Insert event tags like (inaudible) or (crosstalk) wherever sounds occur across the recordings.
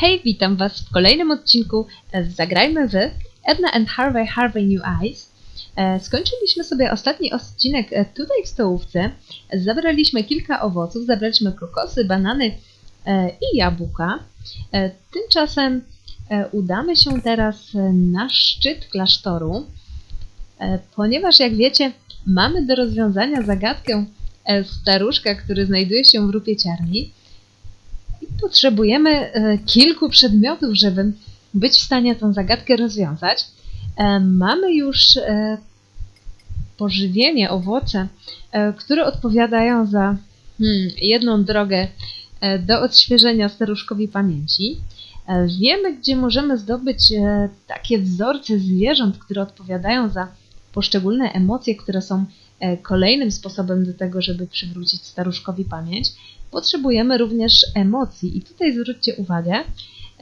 Hej, witam Was w kolejnym odcinku z Zagrajmy w Edna and Harvey Harvey New Eyes. E, Skończyliśmy sobie ostatni odcinek e, tutaj w stołówce. Zabraliśmy kilka owoców, zabraliśmy kokosy, banany e, i jabłka. Tymczasem udamy się teraz na szczyt klasztoru, ponieważ jak wiecie, mamy do rozwiązania zagadkę staruszka, który znajduje się w rupieciarni. Potrzebujemy e, kilku przedmiotów, żeby być w stanie tę zagadkę rozwiązać. E, Mamy już e, pożywienie, owoce, które odpowiadają za hmm, jedną drogę do odświeżenia staruszkowi pamięci. Wiemy, gdzie możemy zdobyć takie wzorce zwierząt, które odpowiadają za poszczególne emocje, które są kolejnym sposobem do tego, żeby przywrócić staruszkowi pamięć. Potrzebujemy również emocji i tutaj zwróćcie uwagę,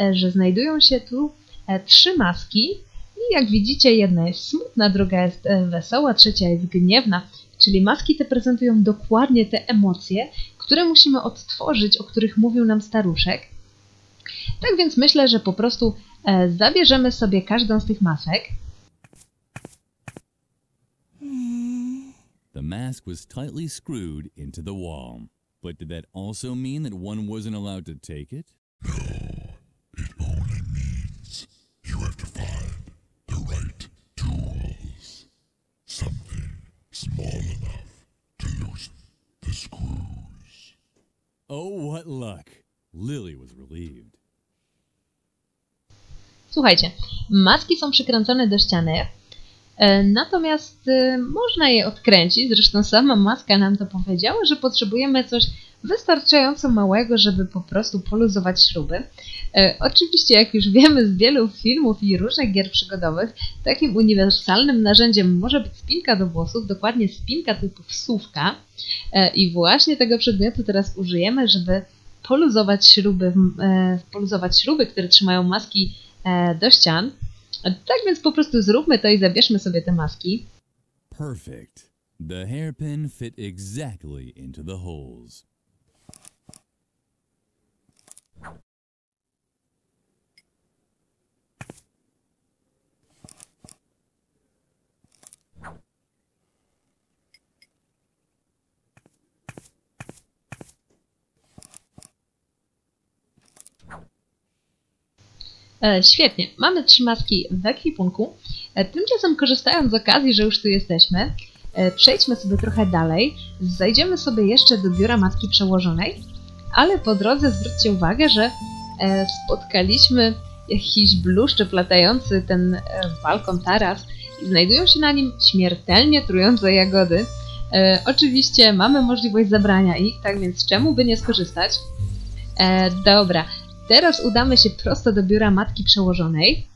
e, że znajdują się tu e, trzy maski i jak widzicie jedna jest smutna, druga jest e, wesoła, trzecia jest gniewna, czyli maski te prezentują dokładnie te emocje, które musimy odtworzyć, o których mówił nam staruszek. Tak więc myślę, że po prostu zabierzemy sobie każdą z tych masek. The mask was tightly screwed into the wall. But did that also mean that one wasn't allowed to take it? No, It only means you have to find the right tools. Something small enough to loosen the screws. Oh, what luck! Lily was relieved. Słuchajcie, maski są przykręcone do ściany, natomiast e, można je odkręcić. Zresztą sama maska nam to powiedziała, że potrzebujemy coś wystarczająco małego, żeby po prostu poluzować śruby. E, Oczywiście, jak już wiemy z wielu filmów i różnych gier przygodowych, takim uniwersalnym narzędziem może być spinka do włosów, dokładnie spinka typu wsówka. E, I właśnie tego przedmiotu teraz użyjemy, żeby poluzować śruby, e, poluzować śruby, które trzymają maski e, do ścian. Tak więc po prostu zróbmy to i zabierzmy sobie te maski. Perfect. The hairpin fit exactly into the holes. Świetnie, mamy trzy maski w ekwipunku. E, tymczasem korzystając z okazji, że już tu jesteśmy, e, przejdźmy sobie trochę dalej. Zajdziemy sobie jeszcze do biura matki przełożonej, ale po drodze zwróćcie uwagę, że e, spotkaliśmy jakiś bluszczyk latający ten e, balkon taras i znajdują się na nim śmiertelnie trujące jagody. E, oczywiście mamy możliwość zabrania ich, tak więc czemu by nie skorzystać? E, dobra, teraz udamy się prosto do biura matki przełożonej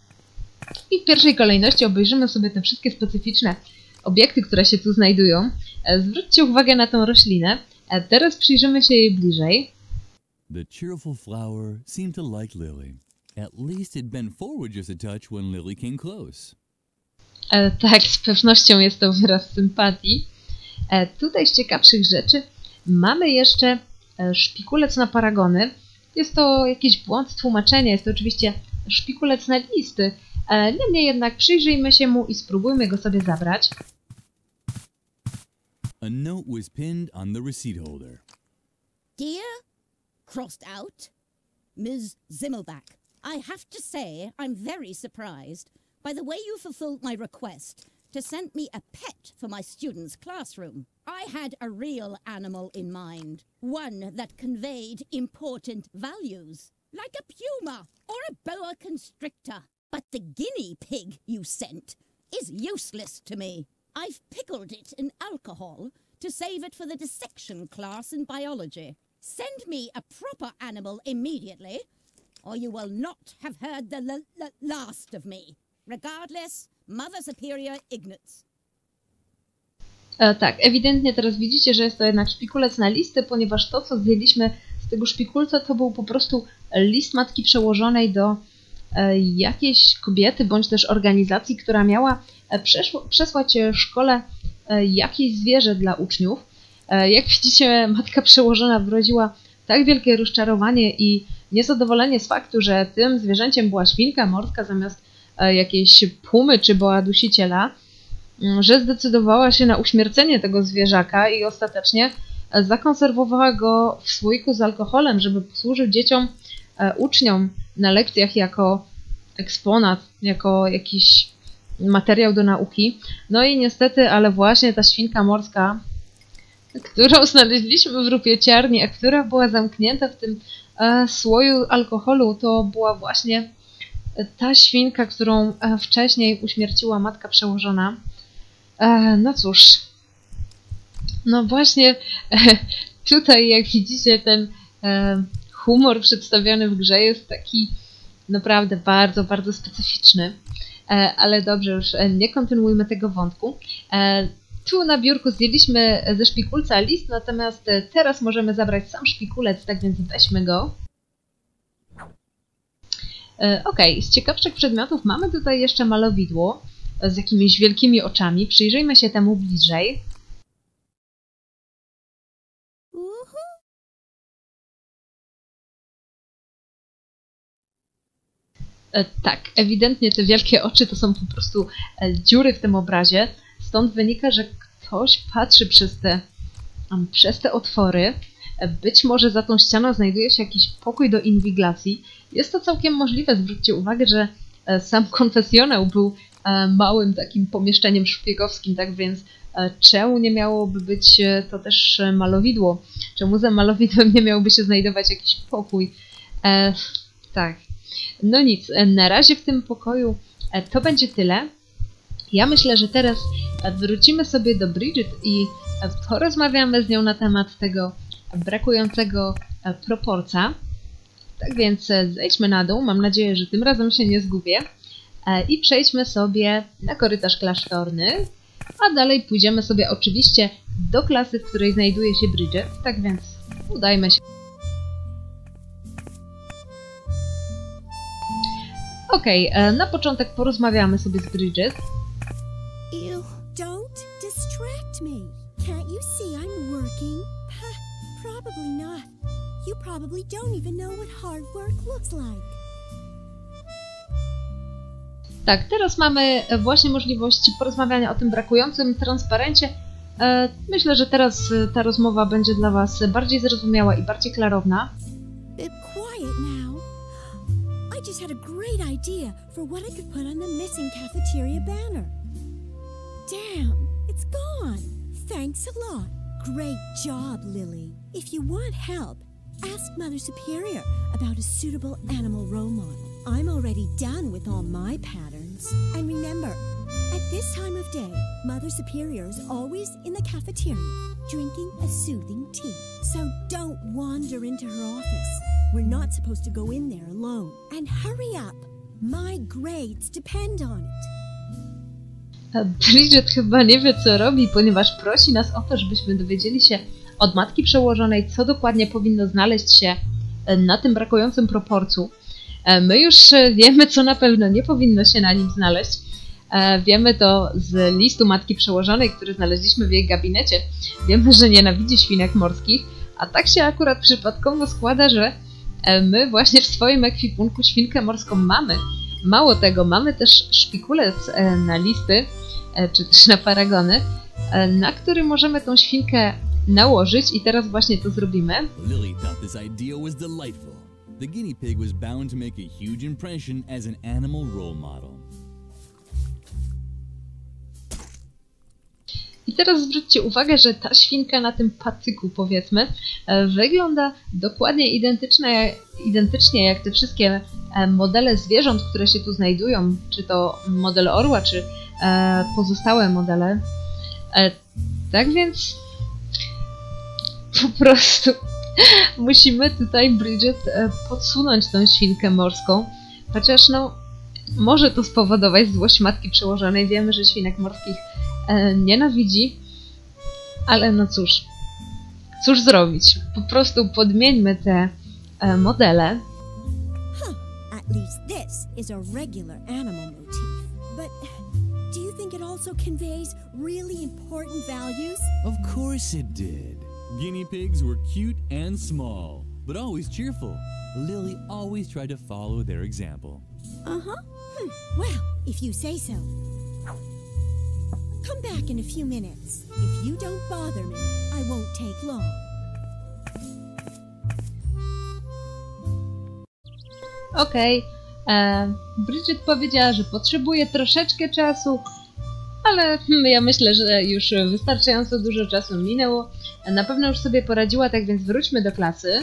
i w pierwszej kolejności obejrzymy sobie te wszystkie specyficzne obiekty, które się tu znajdują. E, Zwróćcie uwagę na tą roślinę. E, Teraz przyjrzymy się jej bliżej. The cheerful flower seemed to like Lily. At least it bent forward just a touch when Lily came close. E, tak, z pewnością jest to wyraz sympatii. E, tutaj z ciekawszych rzeczy mamy jeszcze e, szpikulec na paragony. Jest to jakiś błąd tłumaczenia, jest to oczywiście szpikulec na listy. E, niemniej jednak przyjrzyjmy się mu i spróbujmy go sobie zabrać. A note was pinned on the receipt holder. Dear, crossed out, Ms. Zimmelback, I have to say I'm very surprised by the way you fulfilled my request to send me a pet for my students' classroom. I had a real animal in mind, one that conveyed important values, like a puma or a boa constrictor. But the guinea pig you sent is useless to me. I've pickled it in alcohol to save it for the dissection class in biology. Send me a proper animal immediately, or you will not have heard the last of me. Regardless, Mother Superior Ignatz. E, tak, ewidentnie teraz widzicie, że jest to jednak szpikulec na listy, ponieważ to, co zdjęliśmy z tego szpikulca, to był po prostu list matki przełożonej do e, jakiejś kobiety bądź też organizacji, która miała e, przesłać e, szkole e, jakieś zwierzę dla uczniów. E, Jak (laughs) widzicie, matka przełożona wyraziła tak wielkie rozczarowanie i niezadowolenie z faktu, że tym zwierzęciem była świnka morska zamiast jakiejś pumy czy boa dusiciela, mm, że zdecydowała się na uśmiercenie tego zwierzaka i ostatecznie e, zakonserwowała go w słoiku z alkoholem, żeby posłużył dzieciom, e, uczniom na lekcjach jako eksponat, jako jakiś materiał do nauki. No i niestety, ale właśnie ta świnka morska, którą (laughs) znaleźliśmy w rupieciarni, a która była zamknięta w tym e, słoju alkoholu, to była właśnie ta świnka, którą e, wcześniej uśmierciła matka przełożona. E, no cóż, no właśnie e, tutaj jak widzicie ten humor przedstawiony w grze jest taki naprawdę bardzo, bardzo specyficzny. Ale dobrze, już nie kontynuujmy tego wątku. Tu na biurku zdjęliśmy ze szpikulca list, natomiast teraz możemy zabrać sam szpikulec, tak więc weźmy go. Ok, z ciekawszych przedmiotów mamy tutaj jeszcze malowidło z jakimiś wielkimi oczami. Przyjrzyjmy się temu bliżej. E, tak, ewidentnie te wielkie oczy to są po prostu e, dziury w tym obrazie. Stąd wynika, że ktoś patrzy przez te, przez te otwory. E, być może za tą ścianą znajduje się jakiś pokój do inwigilacji. Jest to całkiem możliwe. Zwróćcie uwagę, że sam konfesjonał był małym takim pomieszczeniem szpiegowskim, tak więc czemu nie miałoby być to też malowidło? Czemu za malowidłem nie miałby się znajdować jakiś pokój? E, tak, no nic, e, na razie w tym pokoju e, to będzie tyle. Ja myślę, że teraz e, wrócimy sobie do Bridget i porozmawiamy z nią na temat tego brakującego proporca. Tak więc zejdźmy na dół, mam nadzieję, że tym razem się nie zgubię. I przejdźmy sobie na korytarz klasztorny, a dalej pójdziemy sobie oczywiście do klasy, w której znajduje się Bridget. Tak więc udajmy się. Okay, na początek porozmawiamy sobie z Bridget. Ew, don't distract me. Can't you see I'm working? Probably not. You probably don't even know what hard work looks like. Tak, teraz mamy właśnie możliwość porozmawiania o tym brakującym transparencie. E, myślę, że teraz ta rozmowa będzie dla Was bardziej zrozumiała i bardziej klarowna. I just had a great idea for what I could put on the missing cafeteria banner. Damn, it's gone. Thanks a lot. Great job, Lily. If you want help, ask Mother Superior about a suitable animal role model. I'm already done with all my patterns. And remember, at this time of day, Mother Superior is always in the cafeteria, drinking a soothing tea. So don't wander into her office. We're not supposed to go in there alone. And hurry up! My grades depend on it. Bridget chyba nie wie, co robi, ponieważ prosi nas o to, żebyśmy dowiedzieli się od matki przełożonej, co dokładnie powinno znaleźć się e, na tym brakującym proporcu. E, my już e, wiemy, co na pewno nie powinno się na nim znaleźć. Wiemy to z listu matki przełożonej, który znaleźliśmy w jej gabinecie. Wiemy, że nienawidzi świnek morskich, a tak się akurat przypadkowo składa, że my właśnie w swoim ekwipunku świnkę morską mamy. Mało tego, mamy też szpikulec na listy, czy też na paragony, na który możemy tą świnkę nałożyć i teraz właśnie to zrobimy. Lily thought this idea was delightful. The guinea pig was bound to make a huge impression as an animal role model. I teraz zwróćcie uwagę, że ta świnka na tym patyku, powiedzmy, e, wygląda dokładnie identycznie, identycznie jak te wszystkie e, modele zwierząt, które się tu znajdują, czy to model orła, czy e, pozostałe modele. Tak więc po prostu (laughs) musimy tutaj Bridget podsunąć tą świnkę morską, chociaż no może to spowodować złość matki przełożonej. Wiemy, że świnek morskich e, nienawidzi, ale no cóż, cóż zrobić? Po prostu podmieńmy te e, modele. Huh, at least this is a regular animal motif. But do you think it also conveys really important values? Of course it did. Guinea pigs were cute and small, but always cheerful. Lily always tried to follow their example. Uh huh. Hmm. Well, if you say so. Come back in a few minutes. If you don't bother me, I won't take long. Okej. e, Bridget powiedziała, że potrzebuje troszeczkę czasu, ale hmm, ja myślę, że już wystarczająco dużo czasu minęło. Na pewno już sobie poradziła, tak więc wróćmy do klasy.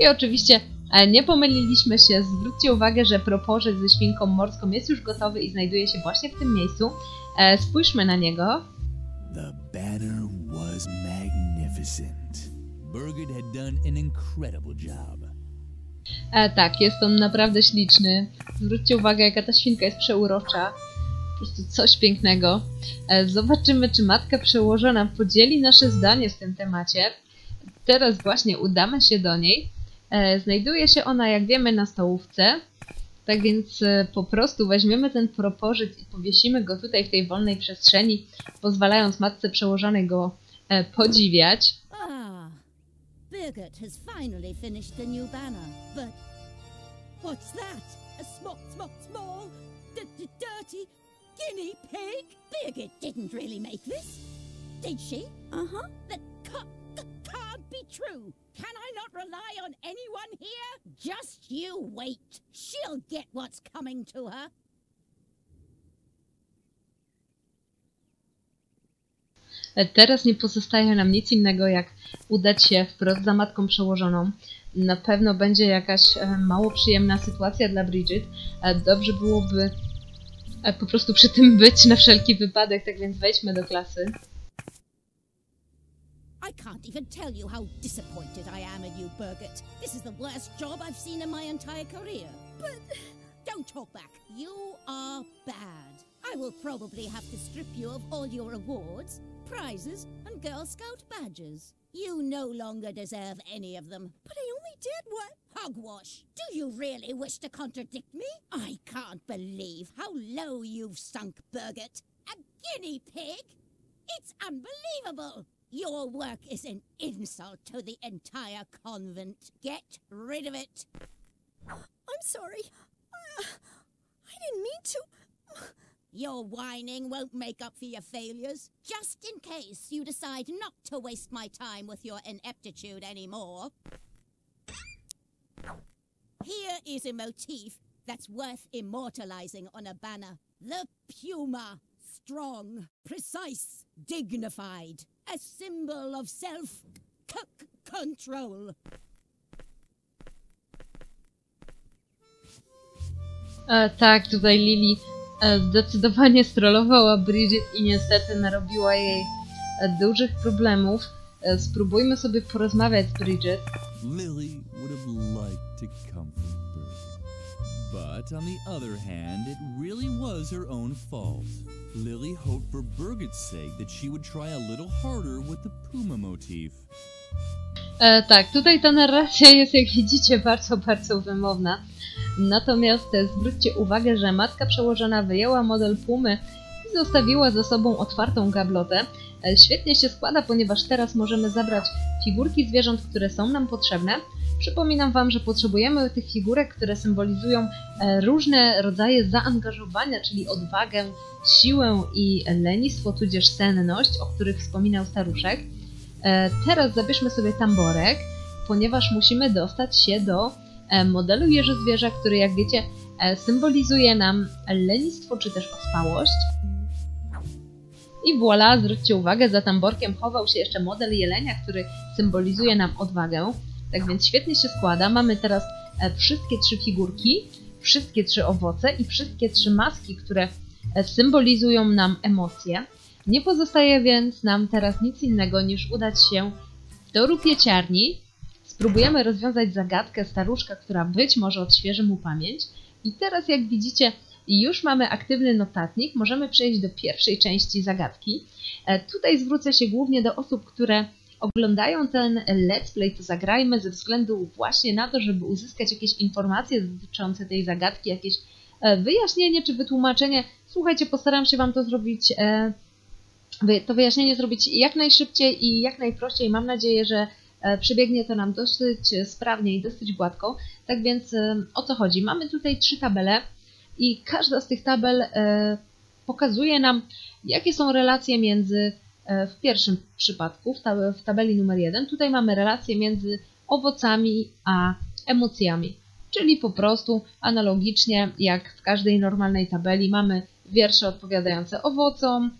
I oczywiście e, nie pomyliliśmy się. Zwróćcie uwagę, że propozyt ze świnką morską jest już gotowy i znajduje się właśnie w tym miejscu. E, Spójrzmy na niego. The banner was magnificent. Birgit had done an incredible job. E, tak, jest on naprawdę śliczny. Zwróćcie uwagę, jaka ta świnka jest przeurocza. Po prostu coś pięknego. E, zobaczymy, czy matka przełożona podzieli nasze zdanie w tym temacie. Teraz właśnie udamy się do niej. E, znajduje się ona, jak wiemy, na stołówce. Tak więc e, po prostu weźmiemy ten propozyt i powiesimy go tutaj w tej wolnej przestrzeni, pozwalając matce przełożonej go e, podziwiać. Birgit has finally finished the new banner, but what's that? A small, small, small, dirty guinea pig? Birgit didn't really make this, did she? Uh huh. That ca- ca- can't be true. Can I not rely on anyone here? Just you wait. She'll get what's coming to her. Teraz nie pozostaje nam nic innego, jak udać się wprost za matką przełożoną. Na pewno będzie jakaś e, mało przyjemna sytuacja dla Bridget. E, Dobrze byłoby e, po prostu przy tym być na wszelki wypadek, tak więc wejdźmy do klasy. I can't even tell you how disappointed I am in you, Birgit. This is the worst job I've seen in my entire career. But don't talk back. You are bad. I will probably have to strip you of all your awards, prizes, and Girl Scout badges. You no longer deserve any of them. But I only did what? Hogwash! Do you really wish to contradict me? I can't believe how low you've sunk, Birgit. A guinea pig? It's unbelievable! Your work is an insult to the entire convent. Get rid of it. I'm sorry. I, I didn't mean to. Your whining won't make up for your failures. Just in case you decide not to waste my time with your ineptitude anymore. Here is a motif that's worth immortalizing on a banner. The puma. Strong, precise, dignified. A symbol of self control. E, tak, tutaj Lily e, zdecydowanie strollowała Bridget i niestety narobiła jej e, dużych problemów. E, spróbujmy sobie porozmawiać z Bridget. Lily would have liked to comfort Birgit. But on the other hand, it really was her own fault. Lily hoped for Birgit's sake that she would try a little harder with the Puma motif. E, tak, tutaj ta narracja jest, jak widzicie, bardzo, bardzo wymowna. Natomiast zwróćcie uwagę, że matka przełożona wyjęła model Pumy i zostawiła za sobą otwartą gablotę. E, świetnie się składa, ponieważ teraz możemy zabrać figurki zwierząt, które są nam potrzebne. Przypominam Wam, że potrzebujemy tych figurek, które symbolizują e, różne rodzaje zaangażowania, czyli odwagę, siłę i lenistwo, tudzież senność, o których wspominał staruszek. E, Teraz zabierzmy sobie tamborek, ponieważ musimy dostać się do modelu Jerzy Zwierza, który jak wiecie e, symbolizuje nam lenistwo czy też ospałość. I voilà, zwróćcie uwagę, za tamborkiem chował się jeszcze model jelenia, który symbolizuje nam odwagę. Tak więc świetnie się składa. Mamy teraz e, wszystkie trzy figurki, wszystkie trzy owoce i wszystkie trzy maski, które e, symbolizują nam emocje. Nie pozostaje więc nam teraz nic innego niż udać się do rupieciarni. Spróbujemy rozwiązać zagadkę staruszka, która być może odświeży mu pamięć. I teraz, jak widzicie, już mamy aktywny notatnik. Możemy przejść do pierwszej części zagadki. E, Tutaj zwrócę się głównie do osób, które oglądają ten let's play, to zagrajmy ze względu właśnie na to, żeby uzyskać jakieś informacje dotyczące tej zagadki, jakieś e, wyjaśnienie czy wytłumaczenie. Słuchajcie, postaram się Wam to zrobić e, to wyjaśnienie zrobić jak najszybciej i jak najprościej. Mam nadzieję, że przebiegnie to nam dosyć sprawnie i dosyć gładko. Tak więc e, o co chodzi? Mamy tutaj trzy tabele i każda z tych tabel e, pokazuje nam, jakie są relacje między, w pierwszym przypadku, w tabeli numer jeden, tutaj mamy relacje między owocami a emocjami. Czyli po prostu analogicznie jak w każdej normalnej tabeli mamy wiersze odpowiadające owocom, e,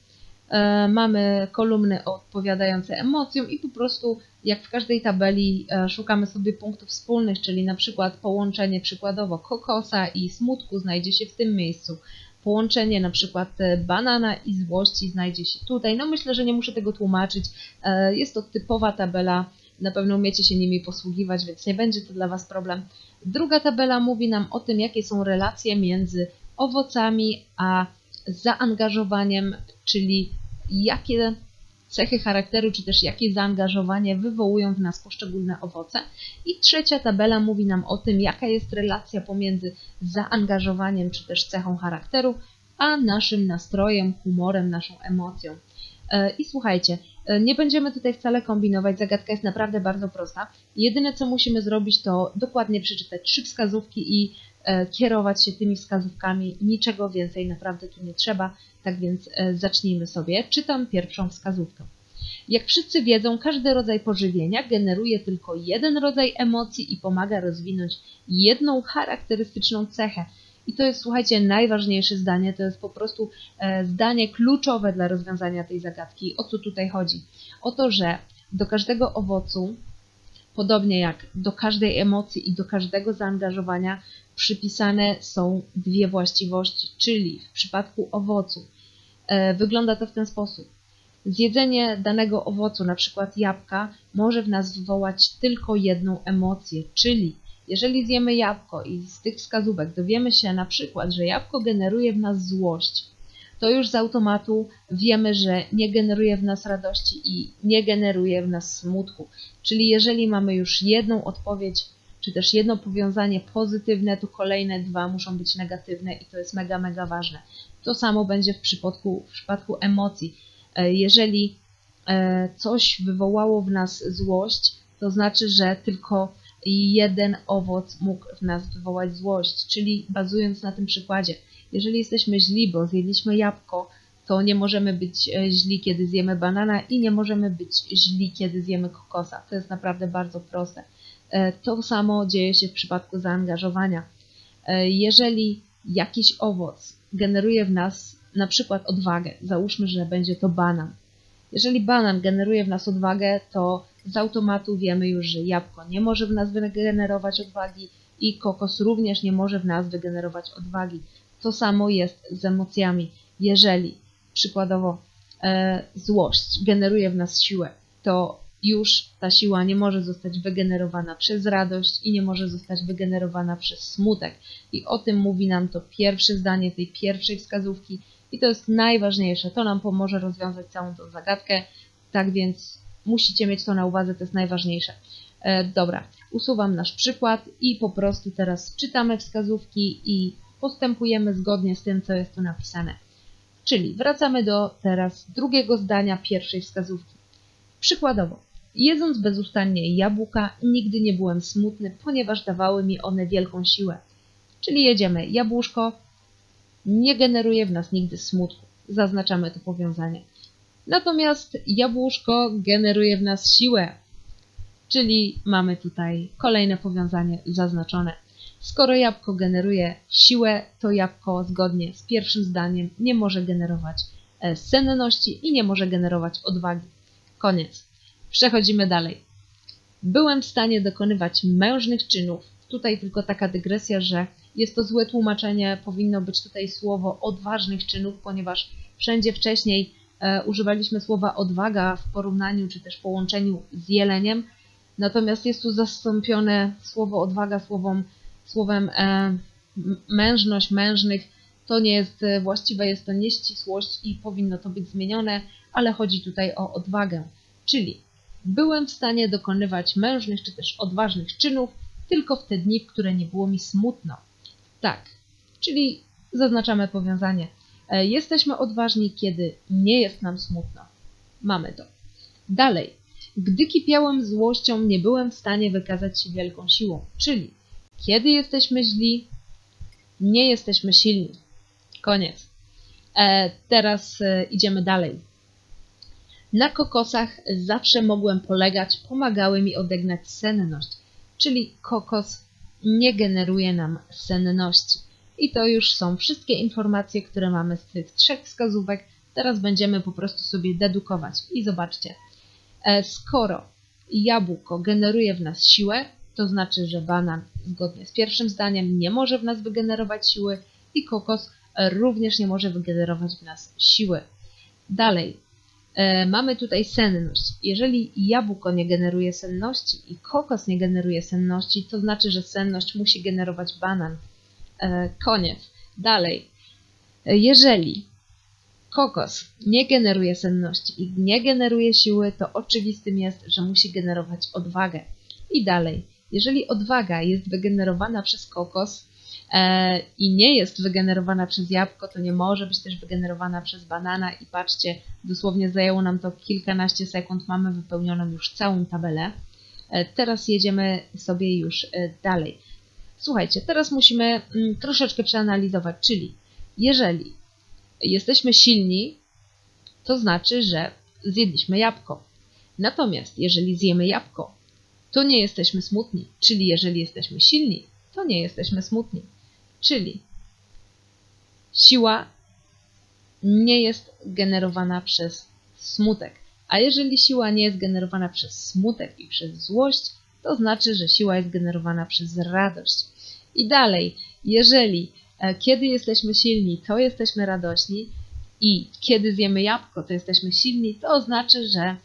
mamy kolumny odpowiadające emocjom i po prostu jak w każdej tabeli e, szukamy sobie punktów wspólnych, czyli na przykład połączenie przykładowo kokosa i smutku znajdzie się w tym miejscu. Połączenie na przykład e, banana i złości znajdzie się tutaj. No myślę, że nie muszę tego tłumaczyć. Jest to typowa tabela na pewno umiecie się nimi posługiwać, więc nie będzie to dla Was problem. Druga tabela mówi nam o tym, jakie są relacje między owocami a zaangażowaniem, czyli jakie cechy charakteru, czy też jakie zaangażowanie wywołują w nas poszczególne owoce. I trzecia tabela mówi nam o tym, jaka jest relacja pomiędzy zaangażowaniem, czy też cechą charakteru, a naszym nastrojem, humorem, naszą emocją. E, I słuchajcie, e, nie będziemy tutaj wcale kombinować, zagadka jest naprawdę bardzo prosta. Jedyne co musimy zrobić to dokładnie przeczytać trzy wskazówki i kierować się tymi wskazówkami. Niczego więcej naprawdę tu nie trzeba, tak więc zacznijmy sobie. Czytam pierwszą wskazówkę. Jak wszyscy wiedzą, każdy rodzaj pożywienia generuje tylko jeden rodzaj emocji i pomaga rozwinąć jedną charakterystyczną cechę. I to jest, słuchajcie, najważniejsze zdanie, to jest po prostu e, zdanie kluczowe dla rozwiązania tej zagadki. O co tutaj chodzi? O to, że do każdego owocu, podobnie jak do każdej emocji i do każdego zaangażowania, przypisane są dwie właściwości, czyli w przypadku owocu e, wygląda to w ten sposób. Zjedzenie danego owocu, na przykład jabłka, może w nas wywołać tylko jedną emocję, czyli jeżeli zjemy jabłko i z tych wskazówek dowiemy się na przykład, że jabłko generuje w nas złość, to już z automatu wiemy, że nie generuje w nas radości i nie generuje w nas smutku. Czyli jeżeli mamy już jedną odpowiedź, czy też jedno powiązanie pozytywne, to kolejne dwa muszą być negatywne i to jest mega, mega ważne. To samo będzie w przypadku, w przypadku emocji. E, jeżeli e, coś wywołało w nas złość, to znaczy, że tylko jeden owoc mógł w nas wywołać złość. Czyli bazując na tym przykładzie, jeżeli jesteśmy źli, bo zjedliśmy jabłko, to nie możemy być e, źli, kiedy zjemy banana i nie możemy być źli, kiedy zjemy kokosa. To jest naprawdę bardzo proste. E, to samo dzieje się w przypadku zaangażowania. E, jeżeli jakiś owoc generuje w nas na przykład odwagę, załóżmy, że będzie to banan. Jeżeli banan generuje w nas odwagę, to z automatu wiemy już, że jabłko nie może w nas wygenerować odwagi i kokos również nie może w nas wygenerować odwagi. To samo jest z emocjami. Jeżeli przykładowo e, złość generuje w nas siłę, to już ta siła nie może zostać wygenerowana przez radość i nie może zostać wygenerowana przez smutek. I o tym mówi nam to pierwsze zdanie tej pierwszej wskazówki i to jest najważniejsze. To nam pomoże rozwiązać całą tą zagadkę. Tak więc Musicie mieć to na uwadze, to jest najważniejsze. E, dobra, usuwam nasz przykład i po prostu teraz czytamy wskazówki i postępujemy zgodnie z tym, co jest tu napisane. Czyli wracamy do teraz drugiego zdania pierwszej wskazówki. Przykładowo, jedząc bezustannie jabłka, nigdy nie byłem smutny, ponieważ dawały mi one wielką siłę. Czyli jedziemy, jabłuszko nie generuje w nas nigdy smutku. Zaznaczamy to powiązanie. Natomiast jabłuszko generuje w nas siłę, czyli mamy tutaj kolejne powiązanie zaznaczone. Skoro jabłko generuje siłę, to jabłko zgodnie z pierwszym zdaniem nie może generować e, senności i nie może generować odwagi. Koniec. Przechodzimy dalej. Byłem w stanie dokonywać mężnych czynów. Tutaj tylko taka dygresja, że jest to złe tłumaczenie. Powinno być tutaj słowo odważnych czynów, ponieważ wszędzie wcześniej E, używaliśmy słowa odwaga w porównaniu czy też połączeniu z jeleniem, natomiast jest tu zastąpione słowo odwaga słowem, słowem e, mężność, mężnych. To nie jest e, właściwe, jest to nieścisłość i powinno to być zmienione, ale chodzi tutaj o odwagę. Czyli byłem w stanie dokonywać mężnych czy też odważnych czynów tylko w te dni, w które nie było mi smutno. Tak, czyli zaznaczamy powiązanie E, jesteśmy odważni, kiedy nie jest nam smutno. Mamy to. Dalej. gdy kipiałem złością, nie byłem w stanie wykazać się wielką siłą. Czyli kiedy jesteśmy źli, nie jesteśmy silni. Koniec. E, teraz e, idziemy dalej. Na kokosach zawsze mogłem polegać, pomagały mi odegnać senność, czyli kokos nie generuje nam senności. I to już są wszystkie informacje, które mamy z tych trzech wskazówek. Teraz będziemy po prostu sobie dedukować. I zobaczcie, e, skoro jabłko generuje w nas siłę, to znaczy, że banan zgodnie z pierwszym zdaniem nie może w nas wygenerować siły i kokos również nie może wygenerować w nas siły. Dalej, mamy tutaj senność. Jeżeli jabłko nie generuje senności i kokos nie generuje senności, to znaczy, że senność musi generować banan. E, koniec. Dalej, e, jeżeli kokos nie generuje senności i nie generuje siły, to oczywistym jest, że musi generować odwagę. I dalej, jeżeli odwaga jest wygenerowana przez kokos e, i nie jest wygenerowana przez jabłko, to nie może być też wygenerowana przez banana. I patrzcie, dosłownie zajęło nam to kilkanaście sekund, mamy wypełnioną już całą tabelę. E, teraz jedziemy sobie już e, dalej. Słuchajcie, teraz musimy mm, troszeczkę przeanalizować, czyli jeżeli jesteśmy silni, to znaczy, że zjedliśmy jabłko. Natomiast jeżeli zjemy jabłko, to nie jesteśmy smutni. Czyli jeżeli jesteśmy silni, to nie jesteśmy smutni. Czyli siła nie jest generowana przez smutek. A jeżeli siła nie jest generowana przez smutek i przez złość, to znaczy, że siła jest generowana przez radość. I dalej, jeżeli e, kiedy jesteśmy silni, to jesteśmy radośni i kiedy zjemy jabłko, to jesteśmy silni, to oznacza, że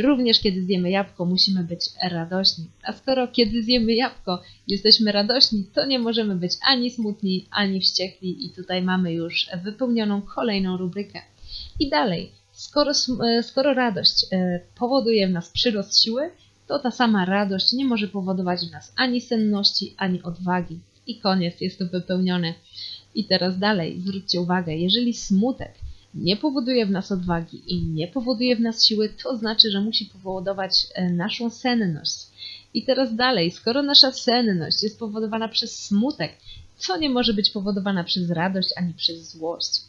również kiedy zjemy jabłko, musimy być radośni. A skoro kiedy zjemy jabłko, jesteśmy radośni, to nie możemy być ani smutni, ani wściekli. I tutaj mamy już wypełnioną kolejną rubrykę. I dalej, skoro, e, skoro radość e, powoduje w nas przyrost siły, to ta sama radość nie może powodować w nas ani senności, ani odwagi. I koniec, jest to wypełnione. I teraz dalej, zwróćcie uwagę, jeżeli smutek nie powoduje w nas odwagi i nie powoduje w nas siły, to znaczy, że musi powodować e, naszą senność. I teraz dalej, skoro nasza senność jest powodowana przez smutek, to nie może być powodowana przez radość ani przez złość.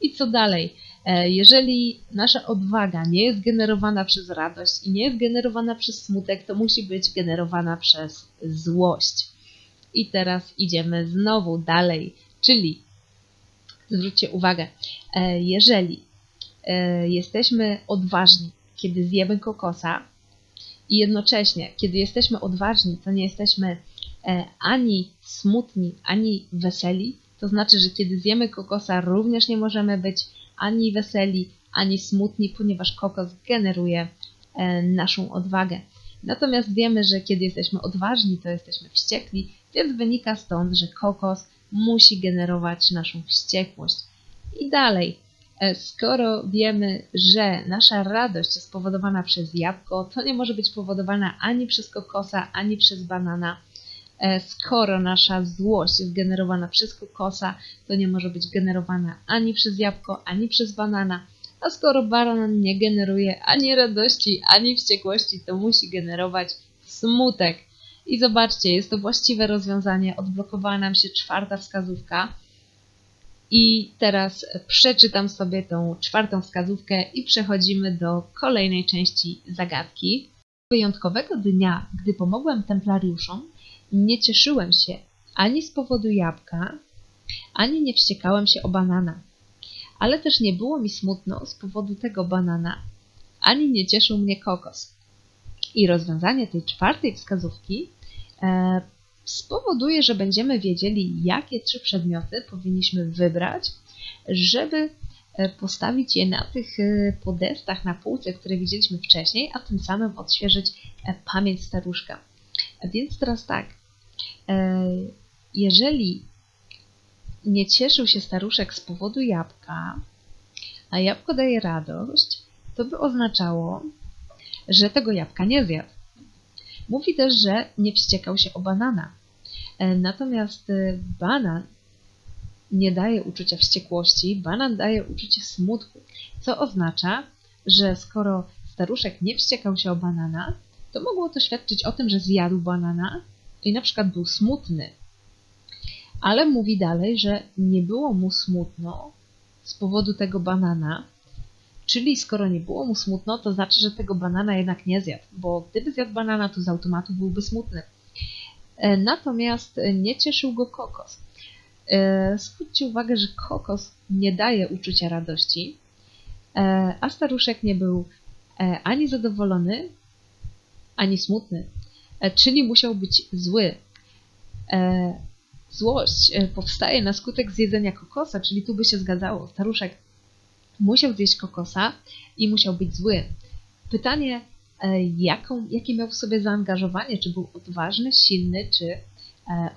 I co dalej? E, jeżeli nasza odwaga nie jest generowana przez radość i nie jest generowana przez smutek, to musi być generowana przez złość. I teraz idziemy znowu dalej, czyli zwróćcie uwagę, e, jeżeli e, jesteśmy odważni, kiedy zjemy kokosa i jednocześnie, kiedy jesteśmy odważni, to nie jesteśmy e, ani smutni, ani weseli, to znaczy, że kiedy zjemy kokosa, również nie możemy być ani weseli, ani smutni, ponieważ kokos generuje naszą odwagę. Natomiast wiemy, że kiedy jesteśmy odważni, to jesteśmy wściekli, więc wynika stąd, że kokos musi generować naszą wściekłość. I dalej, e, skoro wiemy, że nasza radość jest spowodowana przez jabłko, to nie może być powodowana ani przez kokosa, ani przez banana. E, skoro nasza złość jest generowana przez kokosa, to nie może być generowana ani przez jabłko, ani przez banana. A skoro banan nie generuje ani radości, ani wściekłości, to musi generować smutek. I zobaczcie, jest to właściwe rozwiązanie. Odblokowała nam się czwarta wskazówka. I teraz przeczytam sobie tą czwartą wskazówkę i przechodzimy do kolejnej części zagadki. Wyjątkowego dnia, gdy pomogłem templariuszom, nie cieszyłem się ani z powodu jabłka, ani nie wściekałem się o banana. Ale też nie było mi smutno z powodu tego banana, ani nie cieszył mnie kokos. I rozwiązanie tej czwartej wskazówki e, spowoduje, że będziemy wiedzieli, jakie trzy przedmioty powinniśmy wybrać, żeby e, postawić je na tych e, podestach, na półce, które widzieliśmy wcześniej, a tym samym odświeżyć pamięć staruszka. Więc teraz tak, jeżeli nie cieszył się staruszek z powodu jabłka, a jabłko daje radość, to by oznaczało, że tego jabłka nie zjadł. Mówi też, że nie wściekał się o banana. E, natomiast e, banan nie daje uczucia wściekłości, banan daje uczucie smutku, co oznacza, że skoro staruszek nie wściekał się o banana, to mogło to świadczyć o tym, że zjadł banana i na przykład był smutny. Ale mówi dalej, że nie było mu smutno z powodu tego banana, czyli skoro nie było mu smutno, to znaczy, że tego banana jednak nie zjadł, bo gdyby zjadł banana, to z automatu byłby smutny. E, natomiast nie cieszył go kokos. E, zwróćcie uwagę, że kokos nie daje uczucia radości, e, a staruszek nie był ani zadowolony, ani smutny, czyli musiał być zły. Złość powstaje na skutek zjedzenia kokosa, czyli tu by się zgadzało. Staruszek musiał zjeść kokosa i musiał być zły. Pytanie, jaką, jakie miał w sobie zaangażowanie, czy był odważny, silny, czy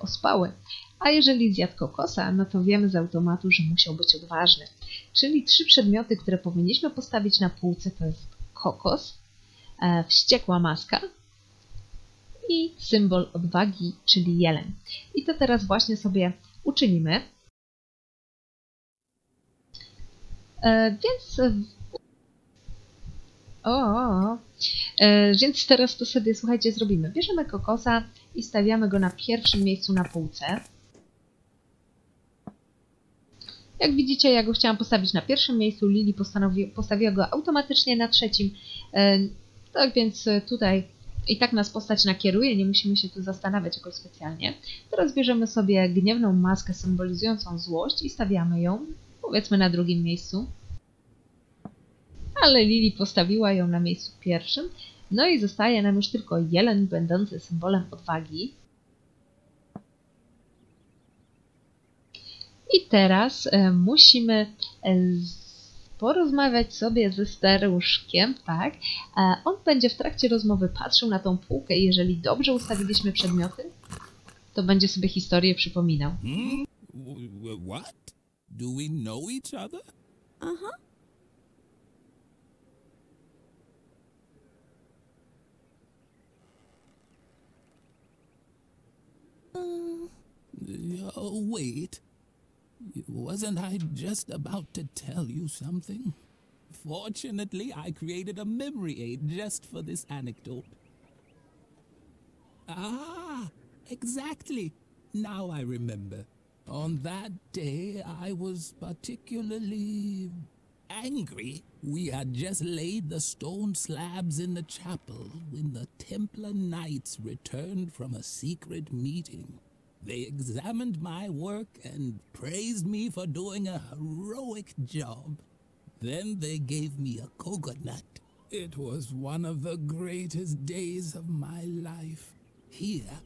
ospały. A jeżeli zjadł kokosa, no to wiemy z automatu, że musiał być odważny. Czyli trzy przedmioty, które powinniśmy postawić na półce to jest kokos, e, wściekła maska i symbol odwagi, czyli jeleń. I to teraz właśnie sobie uczynimy. E, więc o. E, więc teraz to sobie, słuchajcie, zrobimy. Bierzemy kokosa i stawiamy go na pierwszym miejscu na półce. Jak widzicie, ja go chciałam postawić na pierwszym miejscu, Lili postanowi, postawiła go automatycznie na trzecim. E, tak więc tutaj i tak nas postać nakieruje, nie musimy się tu zastanawiać jakoś specjalnie. Teraz bierzemy sobie gniewną maskę symbolizującą złość i stawiamy ją, powiedzmy, na drugim miejscu. Ale Lili postawiła ją na miejscu pierwszym. No i zostaje nam już tylko jeleń, będący symbolem odwagi. I teraz e, musimy e, porozmawiać sobie ze staruszkiem, tak? E, on będzie w trakcie rozmowy patrzył na tą półkę i jeżeli dobrze ustawiliśmy przedmioty, to będzie sobie historię przypominał. Hmm? What? Do we know each other? Uh-huh. Uh, oh, wait. Wasn't I just about to tell you something? Fortunately, I created a memory aid just for this anecdote. Ah, exactly. Now I remember. On that day, I was particularly angry. We had just laid the stone slabs in the chapel when the Templar Knights returned from a secret meeting. They examined my work and praised me for doing a heroic job. Then they gave me a coconut. It was one of the greatest days of my life. Here,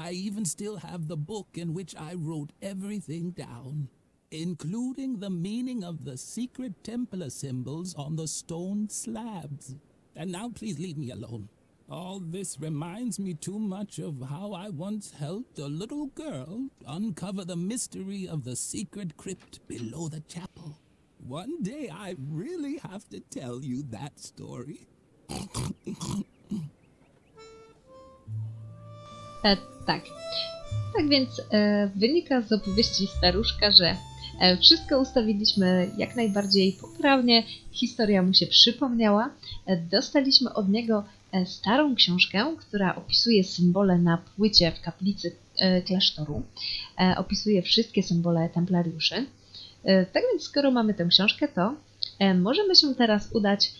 I even still have the book in which I wrote everything down, including the meaning of the secret Templar symbols on the stone slabs. And now please leave me alone. All this reminds me too much of how I once helped a little girl uncover the mystery of the secret crypt below the chapel. One day I really have to tell you that story. (laughs) E, tak. Tak więc e, wynika z opowieści staruszka, że e, wszystko ustawiliśmy jak najbardziej poprawnie, historia mu się przypomniała, e, dostaliśmy od niego e, starą książkę, która opisuje symbole na płycie w kaplicy e, klasztoru, opisuje wszystkie symbole templariuszy. Tak więc skoro mamy tę książkę, to możemy się teraz udać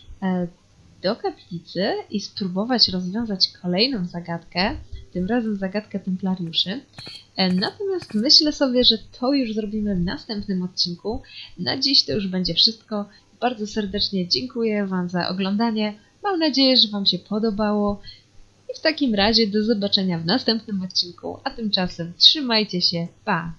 do kaplicy i spróbować rozwiązać kolejną zagadkę, tym razem zagadkę templariuszy. E, natomiast myślę sobie, że to już zrobimy w następnym odcinku. Na dziś to już będzie wszystko. Bardzo serdecznie dziękuję Wam za oglądanie. Mam nadzieję, że Wam się podobało. I w takim razie do zobaczenia w następnym odcinku, a tymczasem trzymajcie się, pa!